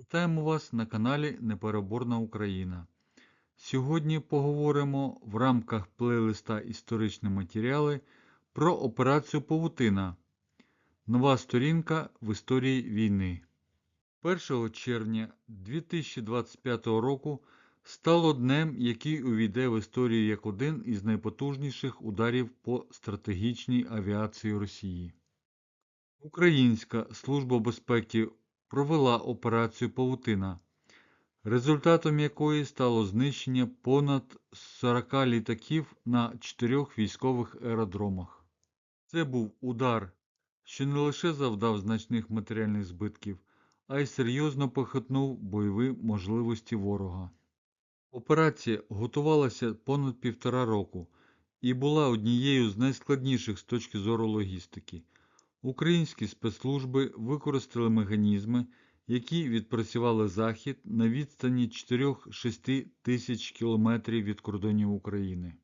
Вітаємо вас на каналі Непереборна Україна. Сьогодні поговоримо в рамках плейлиста Історичні матеріали про операцію Павутина. Нова сторінка в історії війни. 1 червня 2025 року стало днем, який увійде в історію як один із найпотужніших ударів по стратегічній авіації Росії. Українська служба безпеки провела операцію Павутина, результатом якої стало знищення понад 40 літаків на чотирьох військових аеродромах. Це був удар, що не лише завдав значних матеріальних збитків, а й серйозно похитнув бойові можливості ворога. Операція готувалася понад півтора року і була однією з найскладніших з точки зору логістики. Українські спецслужби використали механізми, які відпрацювали захід на відстані 4-6 тисяч кілометрів від кордонів України.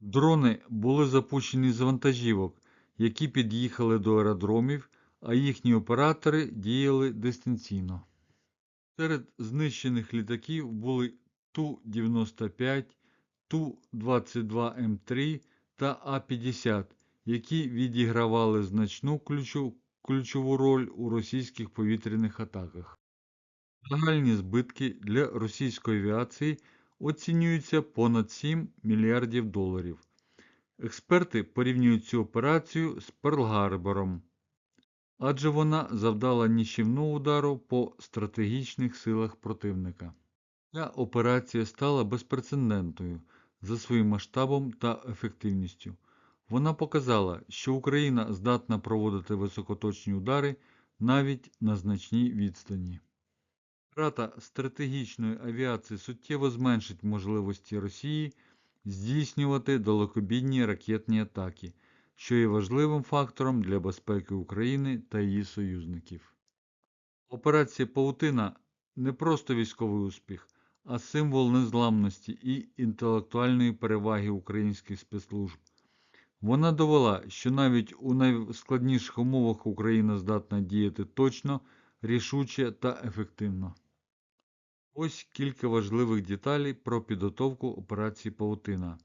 Дрони були запущені з вантажівок, які під'їхали до аеродромів, а їхні оператори діяли дистанційно. Серед знищених літаків були Ту-95, Ту-22М3 та А-50 які відігравали значну ключову роль у російських повітряних атаках. Загальні збитки для російської авіації оцінюються понад 7 мільярдів доларів. Експерти порівнюють цю операцію з Перл-Гарбором, адже вона завдала ніщівного удару по стратегічних силах противника. Ця операція стала безпрецедентною за своїм масштабом та ефективністю. Вона показала, що Україна здатна проводити високоточні удари навіть на значній відстані. Втрата стратегічної авіації суттєво зменшить можливості Росії здійснювати далекобійні ракетні атаки, що є важливим фактором для безпеки України та її союзників. Операція Паутина не просто військовий успіх, а символ незламності і інтелектуальної переваги українських спецслужб. Вона довела, що навіть у найскладніших умовах Україна здатна діяти точно, рішуче та ефективно. Ось кілька важливих деталей про підготовку операції Паутина.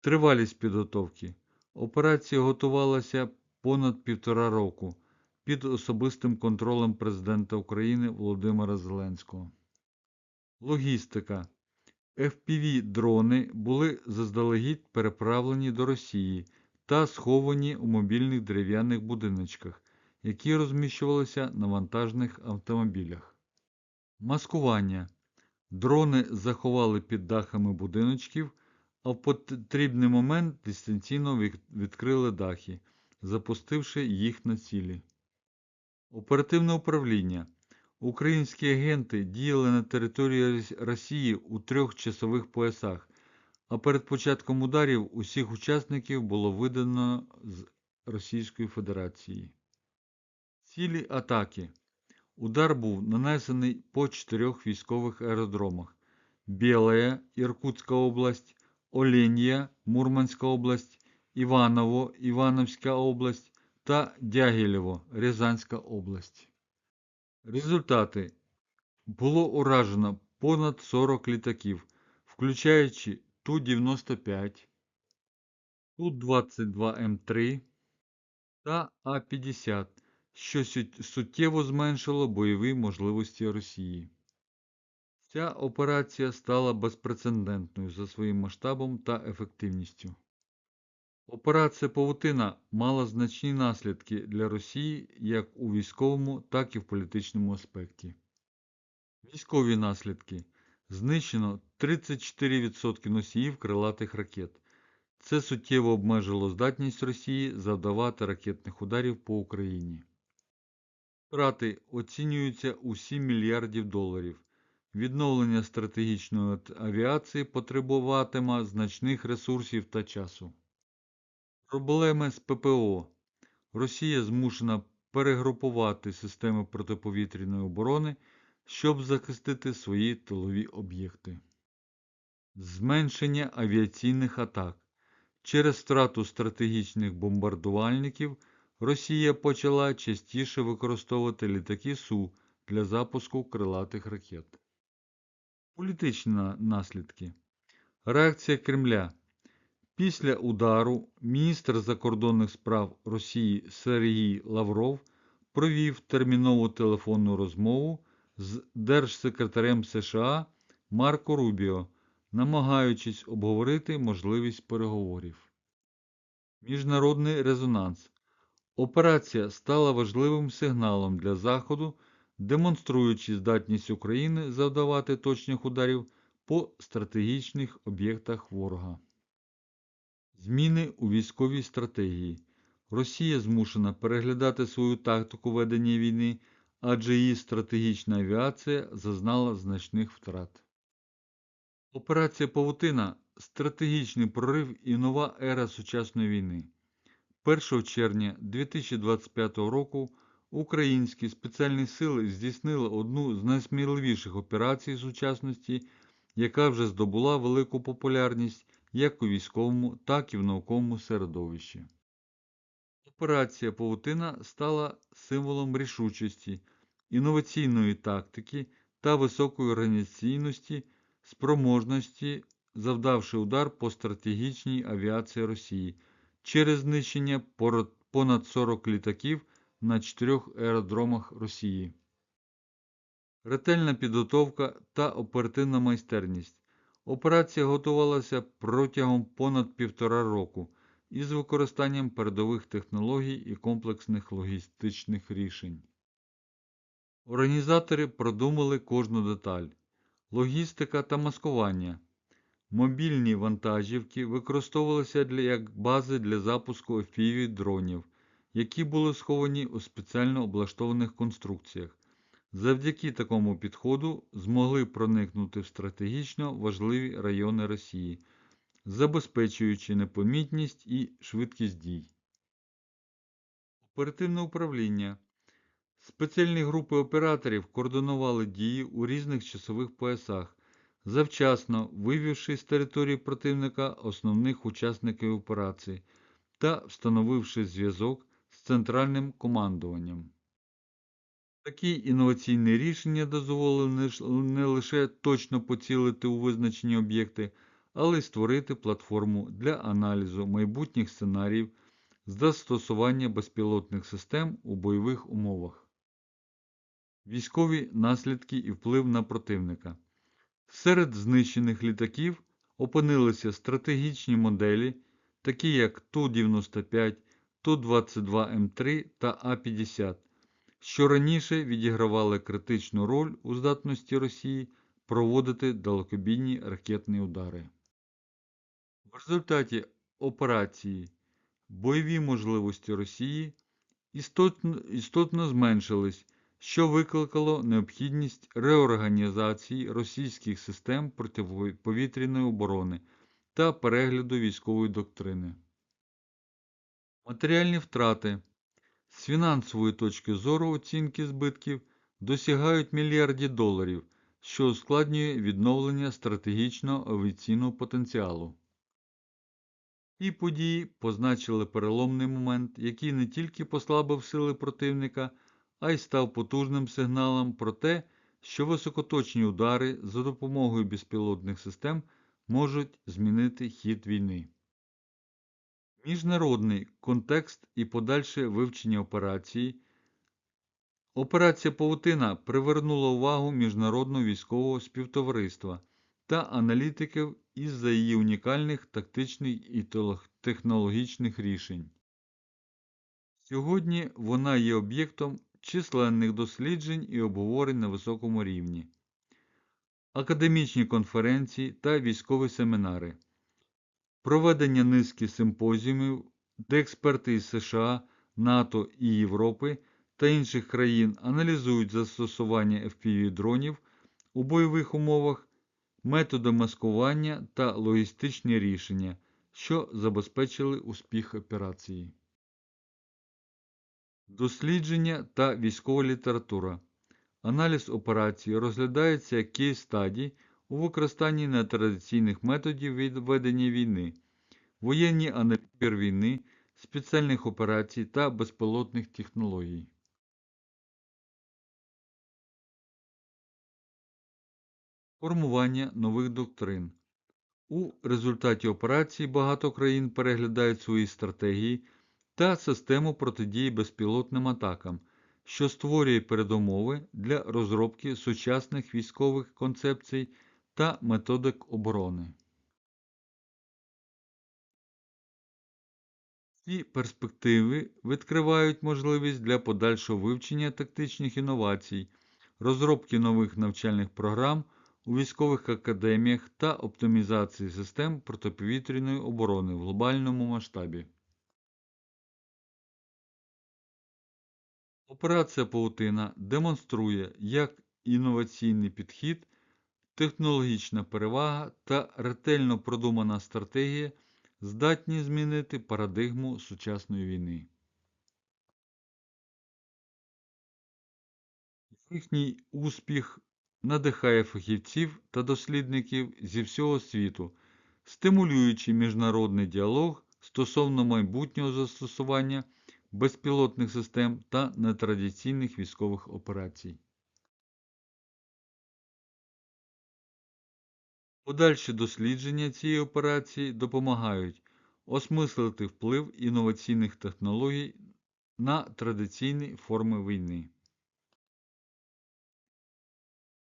Тривалість підготовки. Операція готувалася понад півтора року під особистим контролем Президента України Володимира Зеленського. Логістика. FPV-дрони були заздалегідь переправлені до Росії та сховані у мобільних дерев'яних будиночках, які розміщувалися на вантажних автомобілях. Маскування. Дрони заховали під дахами будиночків, а в потрібний момент дистанційно відкрили дахи, запустивши їх на цілі. Оперативне управління. Українські агенти діяли на території Росії у трьох часових поясах, а перед початком ударів усіх учасників було видано з Російської Федерації. Цілі атаки. Удар був нанесений по чотирьох військових аеродромах: Білая, Іркутська область, Оленія, Мурманська область, Іваново, Івановська область та Дягілєво, Рязанська область. Результати було уражено понад 40 літаків, включаючи Ту-95, Ту-22М3 та А-50, що суттєво зменшило бойові можливості Росії. Ця операція стала безпрецедентною за своїм масштабом та ефективністю. Операція Павутина мала значні наслідки для Росії як у військовому, так і в політичному аспекті. Військові наслідки знищено 34% носіїв крилатих ракет. Це суттєво обмежило здатність Росії завдавати ракетних ударів по Україні. Втрати оцінюються у 7 мільярдів доларів. Відновлення стратегічної авіації потребуватиме значних ресурсів та часу. Проблеми з ППО. Росія змушена перегрупувати системи протиповітряної оборони, щоб захистити свої тилові об'єкти. Зменшення авіаційних атак. Через втрату стратегічних бомбардувальників Росія почала частіше використовувати літаки Су для запуску крилатих ракет. Політичні наслідки. Реакція Кремля. Після удару міністр закордонних справ Росії Сергій Лавров провів термінову телефонну розмову з держсекретарем США Марко Рубіо, намагаючись обговорити можливість переговорів. Міжнародний резонанс. Операція стала важливим сигналом для Заходу, демонструючи здатність України завдавати точних ударів по стратегічних об'єктах ворога. Зміни у військовій стратегії. Росія змушена переглядати свою тактику ведення війни, адже її стратегічна авіація зазнала значних втрат. Операція Павутина стратегічний прорив і нова ера сучасної війни. 1 червня 2025 року українські спеціальні сили здійснили одну з найсміливіших операцій сучасності, яка вже здобула велику популярність як у військовому, так і в науковому середовищі. Операція Павутина стала символом рішучості, інноваційної тактики та високої організаційності, спроможності, завдавши удар по стратегічній авіації Росії через знищення понад 40 літаків на чотирьох аеродромах Росії. Ретельна підготовка та оперативна майстерність. Операція готувалася протягом понад півтора року із використанням передових технологій і комплексних логістичних рішень. Організатори продумали кожну деталь. Логістика та маскування. Мобільні вантажівки використовувалися для, як бази для запуску FPV дронів, які були сховані у спеціально облаштованих конструкціях. Завдяки такому підходу змогли проникнути в стратегічно важливі райони Росії, забезпечуючи непомітність і швидкість дій. Оперативне управління. Спеціальні групи операторів координували дії у різних часових поясах, завчасно вивівши з території противника основних учасників операції та встановивши зв'язок з центральним командуванням. Такі інноваційні рішення дозволили не лише точно поцілити у визначені об'єкти, але й створити платформу для аналізу майбутніх сценаріїв з застосування безпілотних систем у бойових умовах. Військові наслідки і вплив на противника. Серед знищених літаків опинилися стратегічні моделі, такі як Ту-95, Ту-22М3 та А-50, що раніше відігравали критичну роль у здатності Росії проводити далекобійні ракетні удари. В результаті операції бойові можливості Росії істотно, істотно зменшились, що викликало необхідність реорганізації російських систем протиповітряної оборони та перегляду військової доктрини. Матеріальні втрати з фінансової точки зору оцінки збитків досягають мільярдів доларів, що ускладнює відновлення стратегічного авіаційного потенціалу. Ці події позначили переломний момент, який не тільки послабив сили противника, а й став потужним сигналом про те, що високоточні удари за допомогою безпілотних систем можуть змінити хід війни. Міжнародний контекст і подальше вивчення операції. Операція Павутина привернула увагу міжнародного військового співтовариства та аналітиків із-за її унікальних тактичних і технологічних рішень. Сьогодні вона є об'єктом численних досліджень і обговорень на високому рівні, академічні конференції та військові семінари, проведення низки симпозіумів, де експерти із США, НАТО і Європи та інших країн аналізують застосування FPV-дронів у бойових умовах, методи маскування та логістичні рішення, що забезпечили успіх операції. Дослідження та військова література. Аналіз операції розглядається як кейс стадій у використанні нетрадиційних методів від ведення війни, воєнні аналітики війни, спеціальних операцій та безпілотних технологій. Формування нових доктрин. У результаті операції багато країн переглядають свої стратегії та систему протидії безпілотним атакам, що створює передумови для розробки сучасних військових концепцій та методик оборони. Ці перспективи відкривають можливість для подальшого вивчення тактичних інновацій, розробки нових навчальних програм у військових академіях та оптимізації систем протиповітряної оборони в глобальному масштабі. Операція Паутина демонструє, як інноваційний підхід, технологічна перевага та ретельно продумана стратегія здатні змінити парадигму сучасної війни. Їхній успіх надихає фахівців та дослідників зі всього світу, стимулюючи міжнародний діалог стосовно майбутнього застосування безпілотних систем та нетрадиційних військових операцій. Подальші дослідження цієї операції допомагають осмислити вплив інноваційних технологій на традиційні форми війни,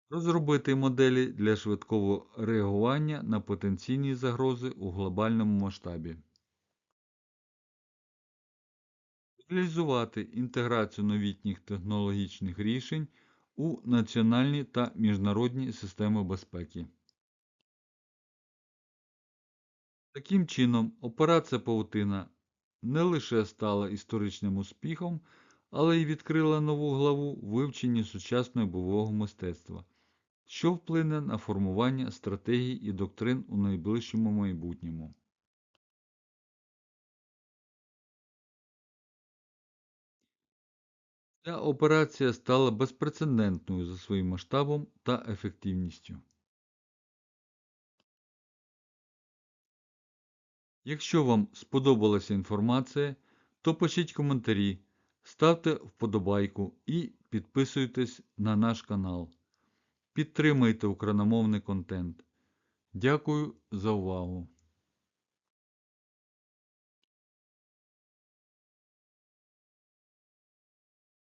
розробити моделі для швидкого реагування на потенційні загрози у глобальному масштабі, реалізувати інтеграцію новітніх технологічних рішень у національні та міжнародні системи безпеки. Таким чином, операція Павутина не лише стала історичним успіхом, але й відкрила нову главу в вивченні сучасного бойового мистецтва, що вплине на формування стратегій і доктрин у найближчому майбутньому. Ця операція стала безпрецедентною за своїм масштабом та ефективністю. Якщо вам сподобалася інформація, то пишіть коментарі, ставте вподобайку і підписуйтесь на наш канал. Підтримайте україномовний контент. Дякую за увагу!